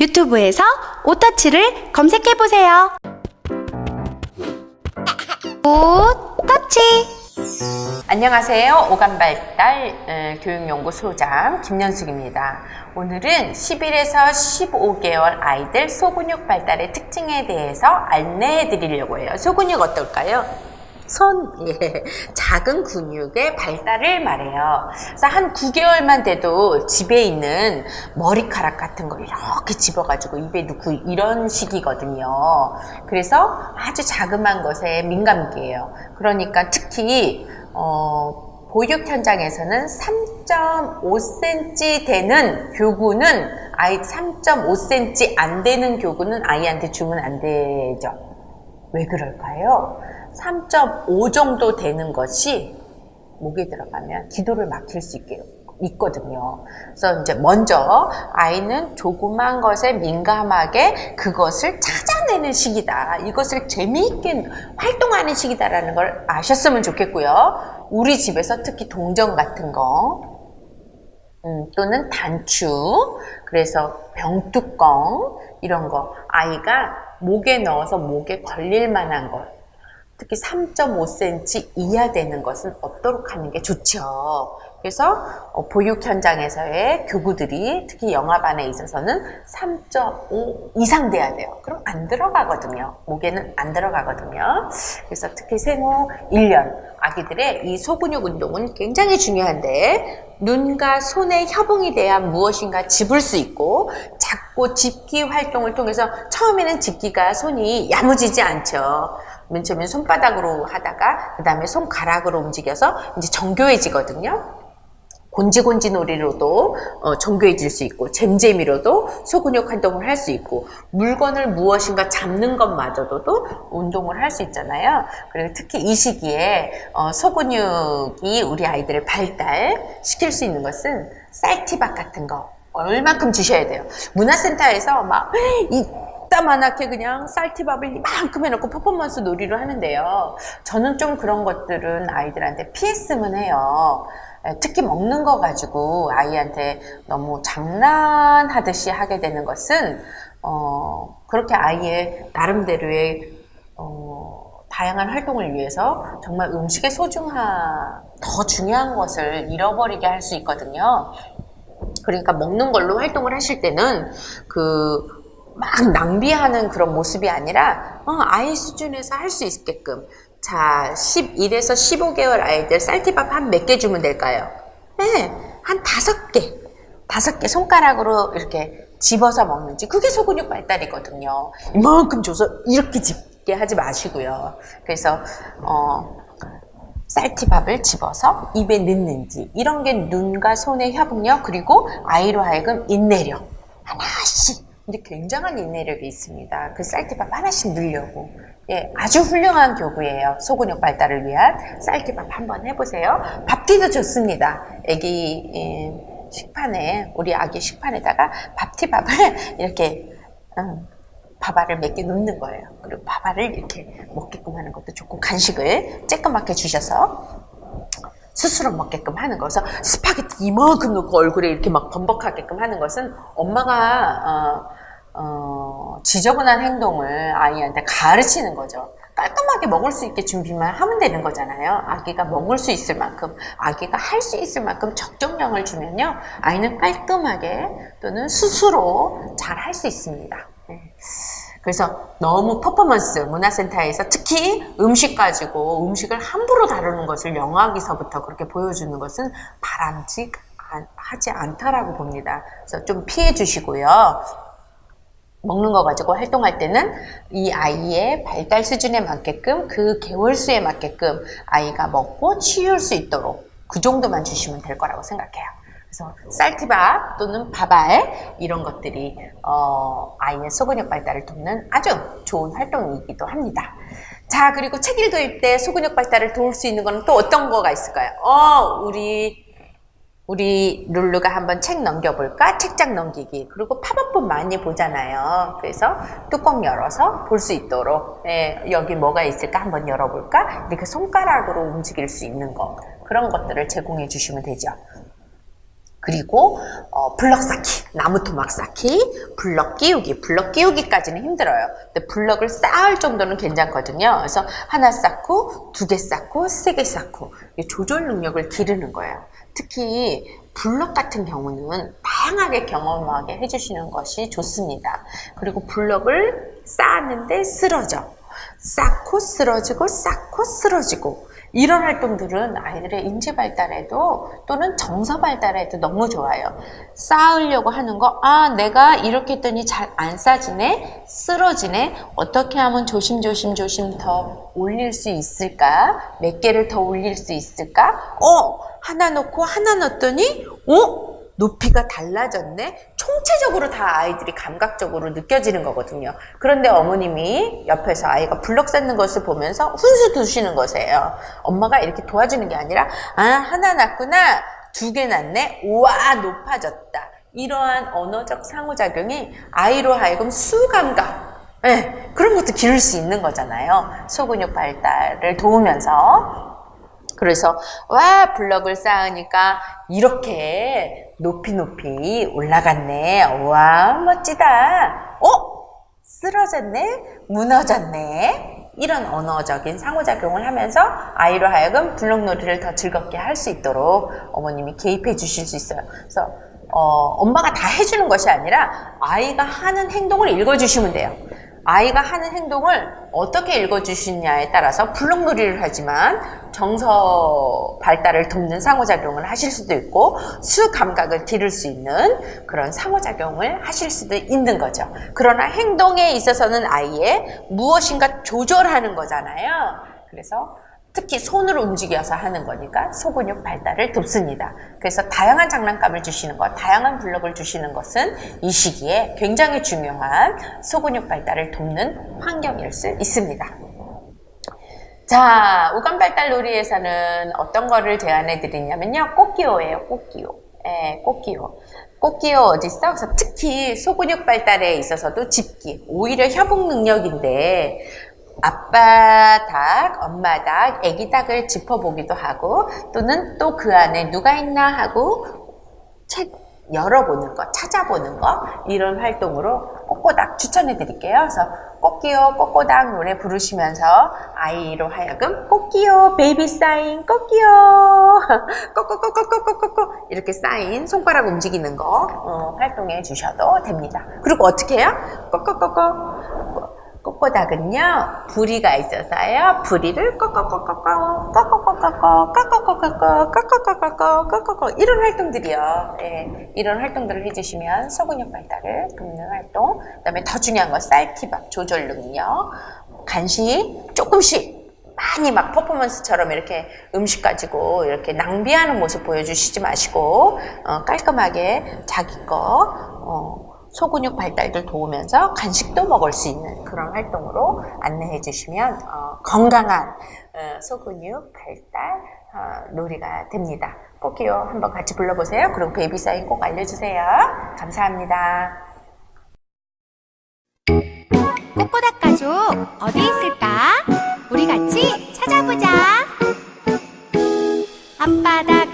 유튜브에서 오터치를 검색해보세요. 오터치! 안녕하세요. 오감발달 어, 교육연구소장 김연숙입니다. 오늘은 11에서 15개월 아이들 소근육 발달의 특징에 대해서 안내해 드리려고 해요. 소근육 어떨까요? 손, 예, 작은 근육의 발달을 말해요. 그래서 한 9개월만 돼도 집에 있는 머리카락 같은 걸 이렇게 집어가지고 입에 넣고 이런 시기거든요. 그래서 아주 자그마한 것에 민감기예요. 그러니까 특히 어, 보육 현장에서는 3.5cm 되는 교구는 아이 3.5cm 안 되는 교구는 아이한테 주면 안 되죠. 왜 그럴까요? 3.5 정도 되는 것이 목에 들어가면 기도를 막힐 수 있게 있거든요. 그래서 이제 먼저 아이는 조그만 것에 민감하게 그것을 찾아내는 시기다. 이것을 재미있게 활동하는 시기다라는 걸 아셨으면 좋겠고요. 우리 집에서 특히 동전 같은 거, 음, 또는 단추, 그래서 병뚜껑, 이런 거, 아이가 목에 넣어서 목에 걸릴 만한 것, 특히 3.5cm 이하 되는 것은 없도록 하는 게 좋죠. 그래서 어, 보육 현장에서의 교구들이 특히 영화반에 있어서는 3.5 이상 돼야 돼요. 그럼 안 들어가거든요. 목에는 안 들어가거든요. 그래서 특히 생후 1년 아기들의 이 소근육 운동은 굉장히 중요한데 눈과 손의 협응이 돼야 무엇인가 집을 수 있고 잡고 집기 활동을 통해서 처음에는 집기가 손이 야무지지 않죠. 맨 처음에 손바닥으로 하다가 그 다음에 손가락으로 움직여서 이제 정교해지거든요. 곤지곤지 놀이로도 어, 정교해질 수 있고 잼잼이로도 소근육 활동을 할 수 있고 물건을 무엇인가 잡는 것마저도 운동을 할 수 있잖아요. 그리고 특히 이 시기에 어, 소근육이 우리 아이들을 발달시킬 수 있는 것은 쌀티밥 같은 거 얼만큼 주셔야 돼요. 문화센터에서 막 이 따만하게 그냥 쌀티밥을 이만큼 해놓고 퍼포먼스 놀이를 하는데요. 저는 좀 그런 것들은 아이들한테 피했으면 해요. 에, 특히 먹는 거 가지고 아이한테 너무 장난하듯이 하게 되는 것은 어, 그렇게 아이의 나름대로의 어, 다양한 활동을 위해서 정말 음식의 소중한 더 중요한 것을 잃어버리게 할 수 있거든요. 그러니까 먹는 걸로 활동을 하실 때는 그 막 낭비하는 그런 모습이 아니라 어, 아이 수준에서 할 수 있게끔 자 11에서 15개월 아이들 쌀티밥 한 몇 개 주면 될까요? 네, 한 다섯 개 다섯 개 손가락으로 이렇게 집어서 먹는지 그게 소근육 발달이거든요. 이만큼 줘서 이렇게 집게 하지 마시고요. 그래서 어, 쌀티밥을 집어서 입에 넣는지 이런 게 눈과 손의 협응력 그리고 아이로 하여금 인내력 하나씩 근데 굉장한 인내력이 있습니다. 그 쌀티밥 하나씩 넣으려고 예, 아주 훌륭한 교구예요. 소근육 발달을 위한 쌀티밥 한번 해보세요. 밥티도 좋습니다. 애기 예, 식판에 우리 아기 식판에다가 밥티밥을 이렇게 음, 밥알을 몇 개 넣는 거예요. 그리고 밥알을 이렇게 먹게끔 하는 것도 좋고 간식을 쬐끄맣게 주셔서 스스로 먹게끔 하는 것서 스파게티 이만큼 넣고 얼굴에 이렇게 막 범벅하게끔 하는 것은 엄마가 어, 어, 지저분한 행동을 아이한테 가르치는 거죠. 깔끔하게 먹을 수 있게 준비만 하면 되는 거잖아요. 아기가 먹을 수 있을 만큼, 아기가 할 수 있을 만큼 적정량을 주면요. 아이는 깔끔하게 또는 스스로 잘 할 수 있습니다. 네. 그래서 너무 퍼포먼스 문화센터에서 특히 음식 가지고 음식을 함부로 다루는 것을 영화기서부터 그렇게 보여주는 것은 바람직하지 않다라고 봅니다. 그래서 좀 피해 주시고요. 먹는 거 가지고 활동할 때는 이 아이의 발달 수준에 맞게끔 그 개월수에 맞게끔 아이가 먹고 치울 수 있도록 그 정도만 주시면 될 거라고 생각해요. 그래서 쌀티밥 또는 밥알 이런 것들이 어, 아이의 소근육 발달을 돕는 아주 좋은 활동이기도 합니다. 자 그리고 책 읽을 때 소근육 발달을 도울 수 있는 거는 또 어떤 거가 있을까요? 어 우리 우리 룰루가 한번 책 넘겨볼까? 책장 넘기기. 그리고 팝업본 많이 보잖아요. 그래서 뚜껑 열어서 볼 수 있도록 예, 여기 뭐가 있을까 한번 열어볼까? 이렇게 손가락으로 움직일 수 있는 거 그런 것들을 제공해 주시면 되죠. 그리고 어, 블럭 쌓기, 나무 토막 쌓기, 블럭 끼우기, 블럭 끼우기까지는 힘들어요. 근데 블럭을 쌓을 정도는 괜찮거든요. 그래서 하나 쌓고, 두 개 쌓고, 세 개 쌓고 이 조절 능력을 기르는 거예요. 특히 블럭 같은 경우는 다양하게 경험하게 해주시는 것이 좋습니다. 그리고 블럭을 쌓았는데 쓰러져. 쌓고 쓰러지고 쌓고 쓰러지고 이런 활동들은 아이들의 인지 발달에도 또는 정서 발달에도 너무 좋아요. 쌓으려고 하는 거, 아, 내가 이렇게 했더니 잘 안 쌓지네? 쓰러지네? 어떻게 하면 조심조심 조심 더 올릴 수 있을까? 몇 개를 더 올릴 수 있을까? 어, 하나 놓고 하나 넣었더니, 어? 높이가 달라졌네? 총체적으로 다 아이들이 감각적으로 느껴지는 거거든요. 그런데 어머님이 옆에서 아이가 블럭 쌓는 것을 보면서 훈수 두시는 것이에요. 엄마가 이렇게 도와주는 게 아니라, 아, 하나 났구나. 두 개 났네. 우와, 높아졌다. 이러한 언어적 상호작용이 아이로 하여금 수감각, 예, 그런 것도 기를 수 있는 거잖아요. 소근육 발달을 도우면서. 그래서 와 블럭을 쌓으니까 이렇게 높이 높이 올라갔네. 와 멋지다. 어? 쓰러졌네? 무너졌네? 이런 언어적인 상호작용을 하면서 아이로 하여금 블럭놀이를 더 즐겁게 할 수 있도록 어머님이 개입해 주실 수 있어요. 그래서 어, 엄마가 다 해주는 것이 아니라 아이가 하는 행동을 읽어주시면 돼요. 아이가 하는 행동을 어떻게 읽어주시냐에 따라서 블록놀이를 하지만 정서 발달을 돕는 상호작용을 하실 수도 있고 수 감각을 기를 수 있는 그런 상호작용을 하실 수도 있는 거죠. 그러나 행동에 있어서는 아이의 무엇인가 조절하는 거잖아요. 그래서 특히 손으로 움직여서 하는 거니까 소근육 발달을 돕습니다. 그래서 다양한 장난감을 주시는 것, 다양한 블럭을 주시는 것은 이 시기에 굉장히 중요한 소근육 발달을 돕는 환경일 수 있습니다. 자, 우간 발달 놀이에서는 어떤 거를 제안해 드리냐면요. 꽃기호예요, 꽃기호. 예, 꽃기호. 꽃기호 어딨어? 그래서 특히 소근육 발달에 있어서도 집기, 오히려 협응 능력인데 아빠 닭, 엄마 닭, 애기 닭을 짚어보기도 하고 또는 또 그 안에 누가 있나 하고 책 열어보는 거, 찾아보는 거 이런 활동으로 꼬꼬닥 추천해 드릴게요. 그래서 꽃기요 꼬꼬닥 노래 부르시면서 아이로 하여금 꽃기요 베이비 사인 꽃기요 꼬꼬꼬꼬꼬꼬꼬 이렇게 사인 손가락 움직이는 거 어, 활동해 주셔도 됩니다. 그리고 어떻게 해요? 꼬꼬꼬꼬 꼬꼬닭은요. 부리가 있어서요. 부리를 꼬꼬꼬꼬꼬 꼬꼬꼬꼬꼬 꼬꼬꼬꼬꼬 꼬꼬꼬꼬꼬 꼬꼬꼬 이런 활동들이요. 예, 이런 활동들을 해주시면 소근육 발달을 돕는 활동 그 다음에 더 중요한 건 쌀티밥 조절 능력 간식 조금씩 많이 막 퍼포먼스처럼 이렇게 음식 가지고 이렇게 낭비하는 모습 보여주시지 마시고 어, 깔끔하게 자기 거 어, 소근육 발달도 도우면서 간식도 먹을 수 있는 그런 활동으로 안내해 주시면 어, 건강한 어, 소근육 발달 어, 놀이가 됩니다. 꼭이요 한번 같이 불러보세요. 그리고 베이비 사인 꼭 알려주세요. 감사합니다. 꼬꼬닥 가족 어디 있을까? 우리 같이 찾아보자. 닭,